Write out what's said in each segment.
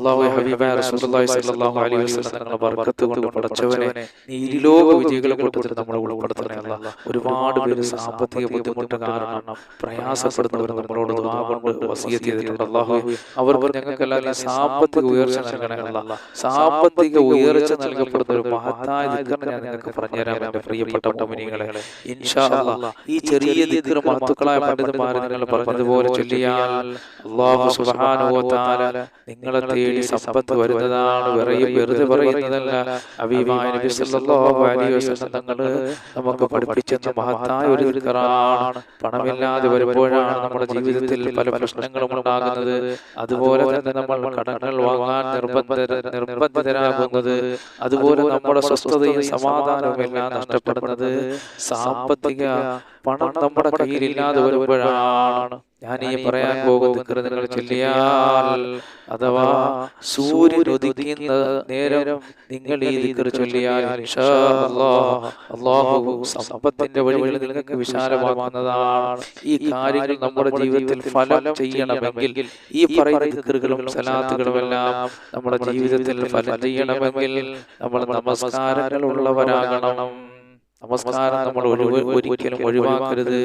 ഹബീബായ റസൂലുള്ളാഹി സ്വല്ലല്ലാഹു അലൈഹി വസല്ലം ബർക്കത്ത് കൊണ്ട് നമ്മളെ ഒരുപാട് പേര് സാമ്പത്തിക ബുദ്ധിമുട്ട് കാരണം പ്രയാസപ്പെടുന്നവർ നമ്മളോട് ദുആ കൊണ്ട് ചെയ്തിട്ടുണ്ട്. സാമ്പത്തിക ഉയർച്ച സാമ്പത്തിക ഉയർച്ച നൽകപ്പെടുന്ന ഒരു മഹത്തായ ഞാൻ നിങ്ങൾക്ക് പറഞ്ഞുതരാം എന്റെ പ്രിയപ്പെട്ട ഇൻഷാ ഈ ചെറിയ മഹത്തുക്കളായ പണ്ഡിതന്മാർ നിങ്ങൾ പറഞ്ഞതുപോലെ ചൊല്ലിയാൽ അള്ളാഹു സുബ്ഹാനഹു വ തആല നിങ്ങളെ തേടി സമ്പത്ത് വരുന്നതാണ് വെറുതെ വെറുതെ പറയുന്നതല്ല. അബീബായ നബി സല്ലല്ലാഹു അലൈഹി വസല്ലം തങ്ങൾ നമുക്ക് പഠിപ്പിച്ചെന്ന മഹത്തായ ഒരു ദിക്കറാണ്. പണമില്ലാതെ വരുമ്പോഴാണ് നമ്മുടെ ജീവിതത്തിൽ പല പ്രശ്നങ്ങളും ഉണ്ടാകുന്നത്. അതുപോലെ തന്നെ നമ്മൾ കടങ്ങൾ വാങ്ങാൻ നിർബന്ധ നിർബന്ധിതരാകുന്നത്. അതുപോലെ നമ്മുടെ സ്വസ്ഥതയും സമാധാനവും എല്ലാം നഷ്ടപ്പെടുന്നത് സാമ്പത്തിക പണം നമ്മുടെ കയ്യിലില്ലാതെ വരുമ്പോഴാണ്. ഞാൻ ഈ പറയാൻ പോകുന്ന നിങ്ങൾ ചൊല്ലിയാൽ അഥവാ സൂര്യൻ ഉദിക്കുന്ന നേരം നിങ്ങൾ ഈ ദിക്കർ ചൊല്ലിയാൽ അള്ളാഹു സമ്പത്തിന്റെ വഴികളിൽ നിങ്ങൾക്ക് വിശാലമാകുന്നതാണ് ഈ കാര്യങ്ങൾ നമ്മുടെ ജീവിതത്തിൽ ഫലം ചെയ്യണമെങ്കിൽ ഈ പറയുന്ന ദിക്കറുകളും സലാത്തുകളും എല്ലാം നമ്മുടെ ജീവിതത്തിൽ ഫലം ചെയ്യണമെങ്കിൽ നമ്മൾ നമസ്കാരങ്ങൾ ഉള്ളവരാകണം. നമസ്കാരം നമ്മൾ ഒഴിവ് ഒരിക്കലും ഒഴിവാക്കരുത്.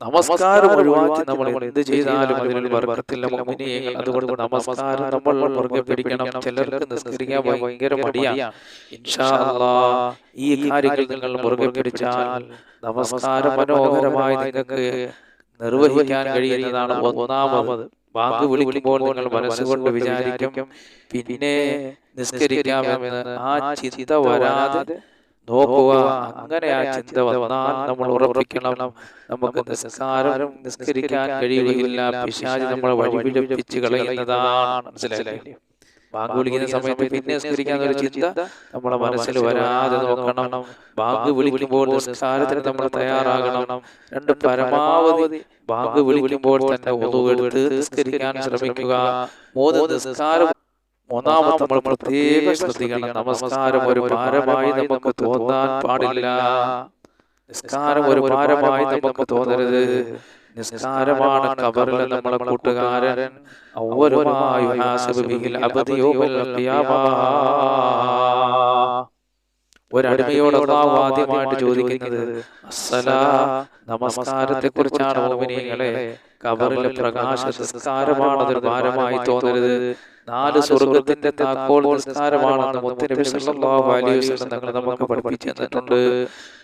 നമസ്കാരം ഒഴിവാക്കി നമ്മൾ എന്ത് ചെയ്താലും അതിനൊരു വർക്കത്തില്ല മുഅ്മിനീങ്ങൾ അതുകൊണ്ട് നമസ്കാരം നമ്മൾ പുറകെ പിടിക്കണം. ചിലർക്ക് നിസ്കരിക്കാൻ ഭയങ്കര മടിയാണ് ഈ കാര്യങ്ങൾ നിങ്ങൾ പുറകെ പിടിച്ചാൽ നമസ്കാരം മനോഹരമായി നിങ്ങൾക്ക് നിർവഹിക്കാൻ കഴിയുന്നതാണ് ഒന്നാമത്. വാക്ക് വിളിക്കുമ്പോൾ നിങ്ങൾ മനസ്സുകൊണ്ട് വിചാരിക്കും പിന്നെ നിസ്കരിക്കാമെന്ന് ആ ചിന്ത വരാതെ നോക്കുക അങ്ങനെ ആ ചിന്ത വന്നാൽ നമ്മൾ ഉറപ്പിക്കണം. നമുക്ക് നിസ്കാരം നിസ്കരിക്കാൻ കഴിയുകയില്ല. പിശാചി നമ്മളെ വഴിപിടിപ്പിച്ച് കളയുന്നതാണ്. മനസ്സിലായില്ലേ? ബാങ്ക് വിളിക്കുന്ന സമയത്ത് പിന്നെ നിസ്കരിക്കാൻ ഒരു ചിന്ത നമ്മുടെ മനസ്സിൽ വരാതെ നോക്കണം. ബാങ്ക് വിളിക്കുമ്പോൾ നിസ്കാരത്തിന് നമ്മൾ തയ്യാറാകണം. രണ്ട് പരമാവധി ബാങ്ക് വിളിക്കുമ്പോൾ തന്നെ ഒതുവെടുത്ത് നിസ്കരിക്കാൻ ശ്രമിക്കുക. മൂന്ന് നിസ്കാരം മൂന്നാമത് നമ്മൾ പ്രത്യേകം ശ്രദ്ധിക്കണം. നമസ്കാരം ഒരു ഭാരമായി നമുക്ക് തോന്നാൻ പാടില്ല. നിസ്കാരം ഒരു ഭാരമായി നമുക്ക് തോന്നരുത്. നിസ്കാരമാണ് കബറിൽ നമ്മളെ കൂട്ടുകാരൻ. ഒരടിമയോട് ആദ്യമായിട്ട് ചോദിക്കുന്നത് അസല നമസ്കാരത്തെ കുറിച്ചാണ് ഓമിനിയങ്ങളെ കബറിലെ പ്രകാശ നിസ്കാരമാണ് അതൊരു ഭാരമായി തോന്നരുത്. നാല് സ്വർഗത്തിന്റെ താക്കോൽ നിസ്കാരമാണെന്ന് മുത്തനബി സല്ലല്ലാഹു അലൈഹി വസല്ലം തങ്ങൾ നമുക്ക് പഠിപ്പിച്ചു തന്നിട്ടുണ്ട്.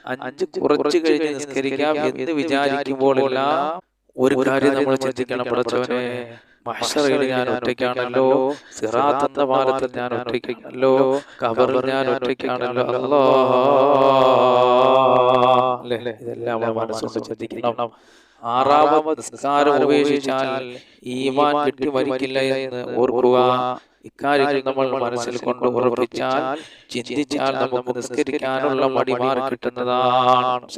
അഞ്ച് കുറച്ച് കഴിഞ്ഞ് നിസ്കരിക്കാം എന്ന് വിചാരിക്കുമ്പോൾ എല്ലാം ഒരു കാര്യം നമ്മൾ ചിന്തിക്കണം പഠിച്ചവനെ. മഹ്ഷറയിൽ ഞാൻ ഒറ്റയ്ക്കാണല്ലോ. സിറാത്ത് എന്ന പാലത്തിൽ ഞാൻ ഒറ്റയ്ക്കാണല്ലോ. കബറിൽ ഞാൻ ഒറ്റയ്ക്കാണല്ലോ. അല്ലോ അല്ലേ? ഇതെല്ലാം മനസ്സുകൊണ്ട് ചിന്തിക്കണം. ആറാമത് നിസ്കാരം ഉപേക്ഷിച്ചാൽ ഈമാൻ കിട്ടി മരിക്കില്ല എന്ന് ഓർക്കുക. ഇക്കാര്യം നമ്മൾ മനസ്സിൽ കൊണ്ട് ഉറപ്പിച്ചാൽ ചിന്തിച്ചാൽ നമുക്ക് നിസ്കരിക്കാനുള്ള മടിമാർ കിട്ടുന്നതാണ്.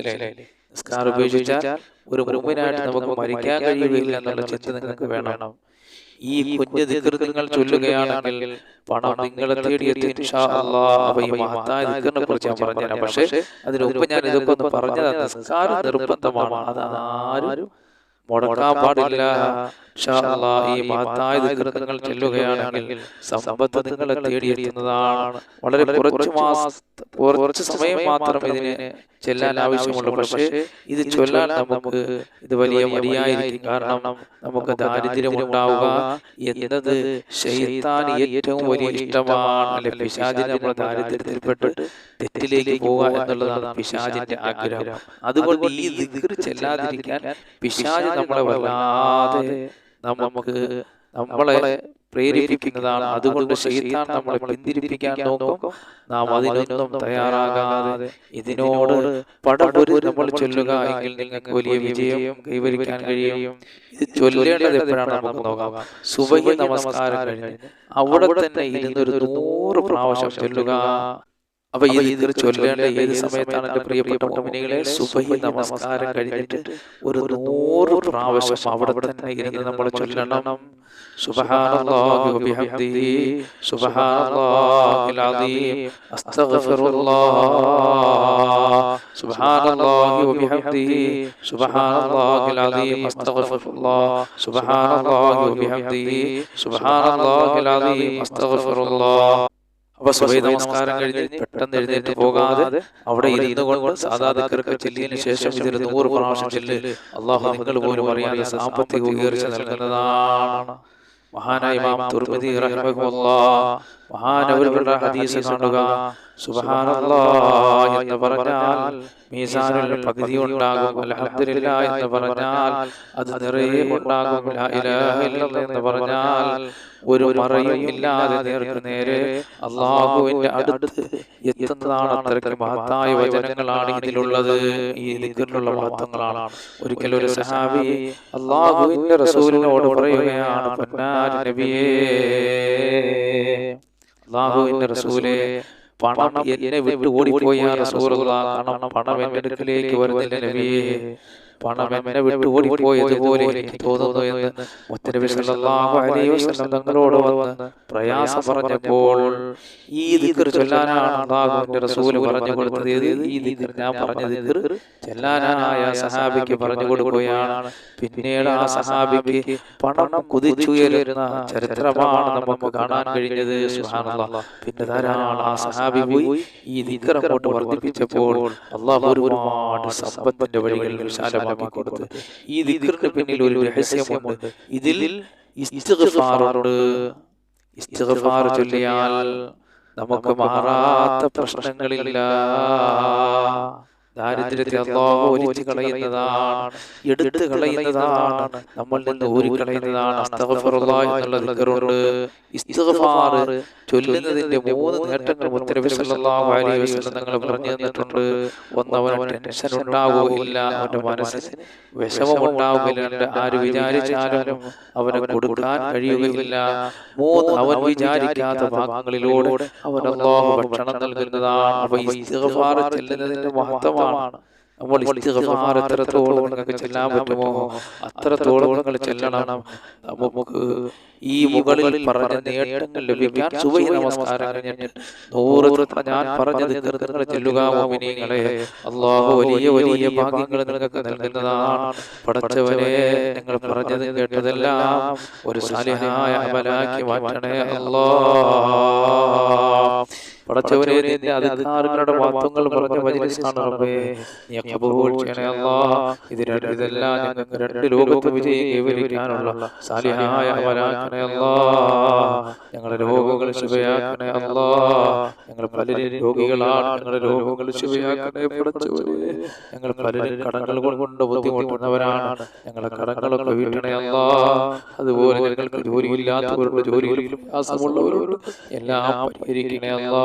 നിസ്കാരം ഉപേക്ഷിച്ചാൽ ഒരു മുമ്പിനായിട്ട് നമുക്ക് മരിക്കാൻ കഴിയുകയില്ല എന്നുള്ള ചിന്ത നിങ്ങൾക്ക് വേണം. ഈ കുഞ്ഞു ദിക്കർ നിങ്ങൾ ചൊല്ലുകയാണെങ്കിൽ പണം നിങ്ങളെ തേടിയെത്തി ഇൻഷാ അല്ലാഹ് അപ്പൊ ഈ മഹത്തായ ദിക്കറിനെ കുറിച്ച് ഞാൻ പറഞ്ഞുതരാം. പക്ഷേ അതിന് ഞാൻ ഇതൊക്കെ ഒന്ന് പറഞ്ഞത് നിസ്കാരം നിർബന്ധമാണ്. അത് ആരും മുടക്കാൻ പാടില്ല. ഈ മഹത്തായ ചെല്ലുകയാണെങ്കിൽ ചൊല്ലുകയാണെങ്കിൽ സമ്പത്ത് നിങ്ങളെ തേടിയെത്തുന്നതാണ് വളരെ കുറച്ച് മാസം കുറച്ച് സമയം മാത്രം ഇതിന് ചെല്ലാൻ ആവശ്യമുള്ളൂ പക്ഷേ ഇത് ചൊല്ലാൻ നമുക്ക് ഇത് വലിയ മടിയായിരിക്കും കാരണം നമുക്ക് ദാരിദ്ര്യം ഉണ്ടാവുക. എന്നത് ശൈത്താൻ ഏറ്റവും വലിയ ഇഷ്ടമാണ്. അല്ലെ? പിശാചിന് നമ്മൾ ദാരിദ്ര്യത്തിൽപ്പെട്ട് തെറ്റിലേക്ക് പോവുക എന്നുള്ളതാണ് പിശാചിന്റെ ആഗ്രഹം. അതുകൊണ്ട് ഈ ദിക്ർ ചെല്ലാതിരിക്കാൻ പിശാചി നമ്മളെ വല്ലാതെ നമുക്ക് നമ്മളെ പ്രേരിപ്പിക്കുന്നതാണ്. അതുകൊണ്ട് ശൈത്താൻ നമ്മളെ പിന്തിരിപ്പിക്കാൻ നോക്കും. നാം അതിനൊന്നും തയ്യാറാകാതെ ഇതിനോട് പടപൊരു നമ്മൾ ചൊല്ലുക എങ്കിൽ നിങ്ങൾക്ക് വലിയ വിജയം കൈവരിക്കാൻ കഴിയും. ഇത് ചൊല്ലേണ്ടത് എപ്പോഴാണ് നമുക്ക് നോക്കാം. സുബഹി നമസ്കാരം കഴിഞ്ഞ് അവിടെ തന്നെ ഇരുന്നൊരു നൂറ് പ്രാവശ്യം ചൊല്ലുക. അപ്പൊ ദിക്ർ ചൊല്ലേണ്ട ഏത് സമയത്താണ് എന്റെ പ്രിയപ്പെട്ട മുഅ്മിനീകളെ സുബഹി നമസ്കാരം കഴിഞ്ഞിട്ട് ഒരു നൂറ് പ്രാവശ്യം അവിടെ തന്നെ ഇരുന്ന് നമ്മൾ ചൊല്ലണം. സുബ്ഹാനല്ലാഹി വബിഹംദിഹി സുബ്ഹാനല്ലാഹിൽ അസീം അസ്തഗ്ഫിറുല്ലാഹ്. സുബ്ഹാനല്ലാഹി വബിഹംദിഹി സുബ്ഹാനല്ലാഹിൽ അസീം അസ്തഗ്ഫിറുല്ലാഹ്. സുബ്ഹാനല്ലാഹി വബിഹംദിഹി സുബ്ഹാനല്ലാഹിൽ അസീം അസ്തഗ്ഫിറുല്ലാഹ്. അപ്പൊ സുബൈ നമസ്കാരം കഴിഞ്ഞ് പെട്ടെന്ന് എഴുന്നേറ്റ് പോകാതെ അവിടെ ഇരുന്നു കൊണ്ട് സാധാ ദിക്കർക്ക് ചെല്ലിയതിനു ശേഷം ഇതൊരു നൂറ് പ്രാവശ്യം ചെല്ല്. അള്ളാഹു നിങ്ങൾ പോലും അറിയാതെ സാമ്പത്തിക ഉയർച്ച നൽകുന്നതാണ്. മഹാനായ ഇമാം തുർമിദി മഹാനവരുടെ ഹദീസ് കാണുക. സുബ്ഹാനല്ലാഹ് എന്ന് പറഞ്ഞാൽ മീസാനിൽ പകുതി ഉണ്ടാകും. അൽഹംദുലില്ലാ എന്ന് പറഞ്ഞാൽ അത് നിറയെ ഉണ്ടാകും. ലാ ഇലാഹ ഇല്ലല്ലാഹ് എന്ന് പറഞ്ഞാൽ ഒരു മറയും ഇല്ലാതെ നേർക്ക് നേരെ അള്ളാഹുവിന്റെ അടുത്ത് എത്തുന്നതാണ് അത്രയ്ക്ക് മഹത്തായ വചനങ്ങളാണ് ഇതിലുള്ളത്. ഈ ദിക്കറിലുള്ള മഹത്വങ്ങളാണ്. ഒരിക്കൽ ഒരു സഹാബി അള്ളാഹുവിന്റെ റസൂലിനോട് പറയുകയാണ് നബിയേ അള്ളാഹുവിന്റെ റസൂലെ പണം എന്നെ വിട്ടു ഓടിപ്പോയി കാരണം പണം എന്റെ അടുക്കലേക്ക് വരുന്നില്ല നബിയേ. പണം എന്നെ വിട്ടു ഓടിപ്പോയതുപോലെ എനിക്ക് തോന്നുന്നു എന്ന് മുത്തനബി സല്ലല്ലാഹു അലൈഹി വസല്ലം തങ്ങളോട് വന്ന് പ്രയാസം പറഞ്ഞപ്പോൾ ഈ ദിക്ർ ചൊല്ലാനാണ് അള്ളാഹുവിന്റെ റസൂൽ പറഞ്ഞു കൊടുത്തത്. ഈ ദിക്ർ ഞാൻ പറഞ്ഞ ദിക്ർ ചെല്ലാനായ സഹാബിക്ക് പറഞ്ഞു കൊടുക്കുകയാണ്. പിന്നീട് ആ സഹാബിക്ക് പണം കുതിച്ചുയരുന്ന ചരിത്രമാണ് നമുക്ക് കാണാൻ കഴിഞ്ഞത്. പിന്നെ ധാരാളം ആ സഹാബി പോയി ഈ ദിക്കർ അങ്ങോട്ട് വർദ്ധിപ്പിച്ചപ്പോൾ അള്ളാഹു ഒരുപാട് സമ്പത്തിന്റെ വഴികൾ വിശാലമാക്കി കൊടുത്ത് ഈ ദിക്കറിന്റെ പിന്നിൽ ഒരു രഹസ്യമുണ്ട്. ഇതിൽ ഇസ്തിഗ്ഫാറുണ്ട്. ഇസ്തിഗ്ഫാർ ചൊല്ലിയാൽ നമുക്ക് മാറാത്ത പ്രശ്നങ്ങളില്ല. ദാരിദ്ര്യത്തെ അള്ളാഹു ഒലിച്ചു കളയുന്നതാണ് എടുത്തു കളയുന്നതാണ് നമ്മൾ നിന്ന് ഊരി കളയുന്നതാണ് എന്നുള്ള ദിക്റുണ്ട്. ഇസ്തിഗ്ഫാർ ചൊല്ലുന്നതിന്റെ മൂന്ന് നേട്ടങ്ങൾ മുത്തനബി സല്ലല്ലാഹു അലൈഹി വസല്ലം തങ്ങൾ പറഞ്ഞു തന്നിട്ടുണ്ട്. ഒന്ന് ടെൻഷൻ ഉണ്ടാവുകയില്ല അവന്റെ മനസ്സിന് വിഷമം ഉണ്ടാവുകയില്ല ആര് വിചാരിച്ചാലും അവന് കൊടുക്കാൻ കഴിയുകയില്ല. മൂന്ന് അവൻ വിചാരിക്കാത്ത ഭാഗങ്ങളിലൂടെ അവൻ അള്ളാഹു ഭക്ഷണം നൽകുന്നതാണ്. അപ്പൊ ഇസ്തിഗ്ഫാർ ചെല്ലുന്നതിന്റെ മഹത്വമാണ്. നമ്മൾ ഇസ്തിഗ്ഫാർ എത്രത്തോളം നിങ്ങൾക്ക് ചെല്ലാൻ പറ്റുമോ? അത്രത്തോളം നിങ്ങൾ ചെല്ലണം. നമുക്ക് ഈ മുകളിൽ പറഞ്ഞ നേട്ടങ്ങൾ ലഭിക്കാൻ സുബൈ നമസ്കാരം കഴിഞ്ഞിട്ട് നൂറ് തവണ ഞാൻ പറഞ്ഞത് നിങ്ങൾ ചെല്ലുക മോമിനികളെ അള്ളാഹു വലിയ വലിയ ഭാഗ്യങ്ങൾ നിങ്ങൾക്ക് നൽകുന്നതാണ്. പഠിച്ചവരെ നിങ്ങൾ പറഞ്ഞത് കേട്ടതെല്ലാം ഒരു സാലിഹായ അമലാക്കി മാറ്റണേ അല്ലാ പടച്ചവരെ നിന്റെ അധികാരങ്ങളുടെ മഹത്വങ്ങൾ പറഞ്ഞ മജിലിസാണ് റബ്ബേ നീ കബൂൽ ചെയ്യണേ. അല്ലാ ഇത് രണ്ട് ഇതെല്ലാം ഞങ്ങൾക്ക് രണ്ട് ലോകത്ത് വിജയം കൈവരിക്കാനുള്ള സാലിഹായ അമലാക്കണേ അല്ലാ ഞങ്ങളുടെ രോഗങ്ങൾ ശുഭയാക്കണേ അല്ലാ ഞങ്ങൾ പലരും രോഗികളാണ്. ഞങ്ങളുടെ രോഗങ്ങൾ ശുഭയാക്കണേ പടച്ചവരെ ഞങ്ങൾ പലരും കടങ്ങൾ കൊണ്ട് ബുദ്ധിമുട്ടുന്നവരാണ്. ഞങ്ങളുടെ കടങ്ങളൊക്കെ വീട്ടണേ അല്ലാ അതുപോലെ ഞങ്ങൾക്ക് ജോലിയില്ലാത്തവരുടെ ജോലിയിൽ പ്രയാസമുള്ളവരോട് എല്ലാം പരിഹരിക്കണേ അല്ലാ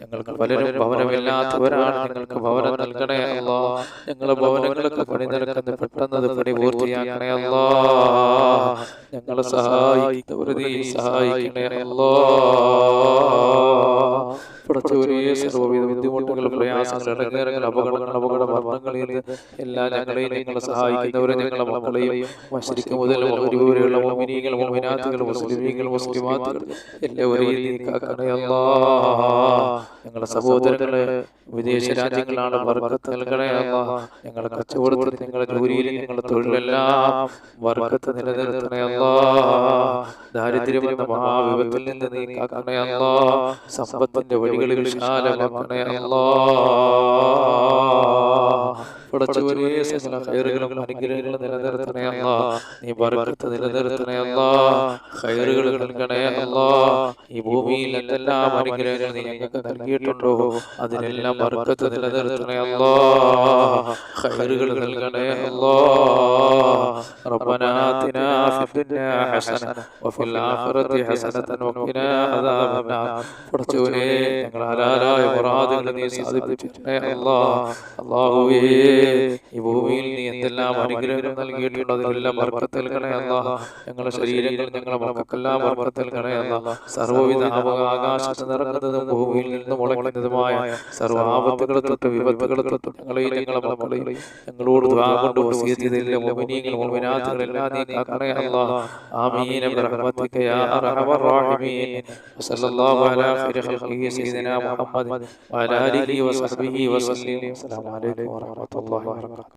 ഞങ്ങൾക്ക് പലരും ഭവനമില്ലാത്തവരാണ് ഞങ്ങൾക്ക് ഭവനം നൽകണേ അല്ലാ. ഞങ്ങളുടെ ഭവനങ്ങളൊക്കെ പണി നടക്കുന്ന പെട്ടെന്ന് അത് പണി പൂർത്തിയാക്കണേ അല്ലാ. ഞങ്ങളെ സഹായിക്കുന്നവർ നീ സഹായിക്കണേ അല്ലാ. പടച്ചവരെ സർവവിധ ബുദ്ധിമുട്ടുകൾ പ്രയാസങ്ങൾ ഇടങ്ങേറുകൾ അപകടങ്ങൾ അപകട മരണങ്ങളിൽ എല്ലാ ഞങ്ങളെയും നിങ്ങളെ സഹായിക്കുന്നവരെ ഞങ്ങളെ മക്കളെയും മശരിക്ക് മുതൽ ഒരുവരെയുള്ള മോമിനികൾ മോമിനാത്തുകൾ മുസ്ലിമീങ്ങൾ മുസ്ലിമാത്തുകൾ എല്ലാവരെയും നീ കാക്കണേ അല്ലാ ഞങ്ങളെ സഹോദരങ്ങളെ വിദേശ രാജ്യങ്ങളാണ് വർഗത്ത് നൽകണേ അല്ലാ ഞങ്ങളെ കച്ചവടത്തിൽ നിങ്ങളുടെ ജോലിയിൽ നിങ്ങളുടെ തൊഴിലെല്ലാം വർഗത്ത് നിലനിർത്തണേ അല്ലാ. ദാരിദ്ര്യം എന്ന മഹാവിപത്തിൽ നിന്ന് നീ കാക്കണേ അല്ലാ. സമ്പത്തിന്റെ വഴികളിൽ വിശാലമാക്കണേ അല്ലാ. പടച്ചവനെ സകല ഖൈറുകളും അനുഗ്രഹങ്ങളും നിലനിർത്തണേ അല്ലാ. നീ ബർക്കത്ത് നിലനിർത്തണേ അല്ലാ. ഖൈറുകൾ നൽകണേ അല്ലാ ഈ ഭൂമിയിൽ എന്തെല്ലാം അനുഗ്രഹങ്ങൾ നീ ഞങ്ങൾക്ക് നൽകിയിട്ടുണ്ടോ അതിനെല്ലാം ബർക്കത്ത് നിലനിർത്തണേ അല്ലാ ഖൈറുകൾ നൽകണേ അല്ലാ ربنا آتنا في الدنيا حسنة وفي الآخرة حسنة وقنا عذاب النار പടച്ചവനെ ഞങ്ങൾ ഹലാലായ മുറാദുകൾ നീ സാധിപ്പിച്ചേ അല്ലാ അല്ലാഹുവേ ഈ ഭൂമിയിൽ നീ എന്തെല്ലാം അനുഗ്രഹങ്ങൾ നൽകിയിട്ടുണ്ട് അതിലെല്ലാം ബർക്കത്ത് നൽകണേ അല്ല ഞങ്ങളുടെ ശരീരങ്ങൾ ഞങ്ങളുടെ നൽകണേ അല്ല സർവവിധ ആകാശത്ത് നിറങ്ങുന്നതും ഭൂമിയിൽ നിന്ന് മുളയ്ക്കുന്നതുമായ സർവ ആപത്തുകളെ തൊട്ട് വിപത്തുകളെ തൊട്ട് ഞങ്ങളെയും ഞങ്ങളുടെ മക്കളെയും ഞങ്ങളോട് കൊണ്ട് കാക്കണേ അല്ലാ. ആമീൻ. അർഹമർ റഹീമീൻ. വസല്ലല്ലാഹു അലാ ഖൈരി ഖൽഖിഹി സയ്യിദിനാ മുഹമ്മദ് വഅലാ ആലിഹി വസഹ്ബിഹി വസല്ലം അസ്സലാമു അലൈക്കും വറഹ്മത്തുള്ളാഹി വബറകാതുഹു